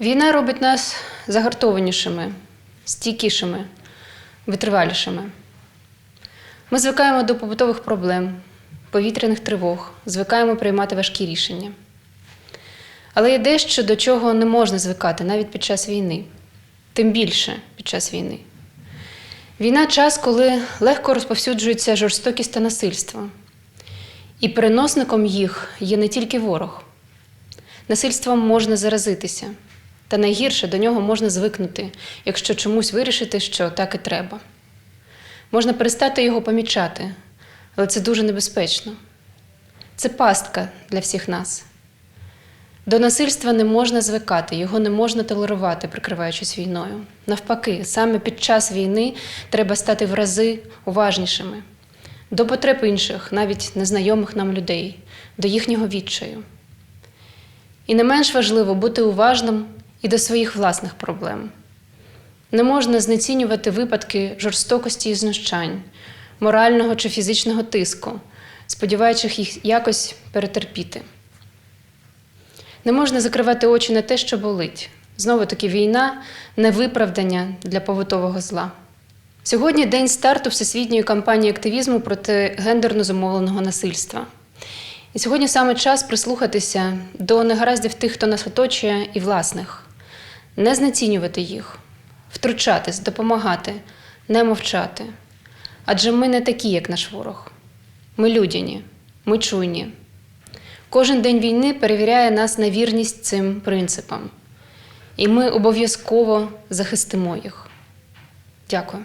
Війна робить нас загартованішими, стійкішими, витривалішими. Ми звикаємо до побутових проблем, повітряних тривог, звикаємо приймати важкі рішення. Але є дещо, до чого не можна звикати навіть під час війни, тим більше під час війни. Війна час, коли легко розповсюджується жорстокість та насильство. І переносником їх є не тільки ворог. Насильством можна заразитися, та найгірше до нього можна звикнути, якщо чомусь вирішити, що так і треба. Можна перестати його помічати, але це дуже небезпечно. Це пастка для всіх нас. До насильства не можна звикати, його не можна толерувати, прикриваючись війною. Навпаки, саме під час війни треба стати в рази уважнішими до потреб інших, навіть незнайомих нам людей, до їхнього відчаю. І не менш важливо бути уважним і до своїх власних проблем. Не можна знецінювати випадки жорстокості і знущань, морального чи фізичного тиску, сподіваючись їх якось перетерпіти. Не можна закривати очі на те, що болить. Знову таки війна не виправдання для побутового зла. Сьогодні день старту всесвітньої кампанії активізму проти гендерно зумовленого насильства. І сьогодні саме час прислухатися до негараздів тих, хто нас оточує, і власних, не знецінювати їх, втручатись, допомагати, не мовчати. Адже ми не такі, як наш ворог. Ми людяні, ми чуйні. Кожен день війни перевіряє нас на вірність цим принципам, і ми обов'язково захистимо їх. Дякую.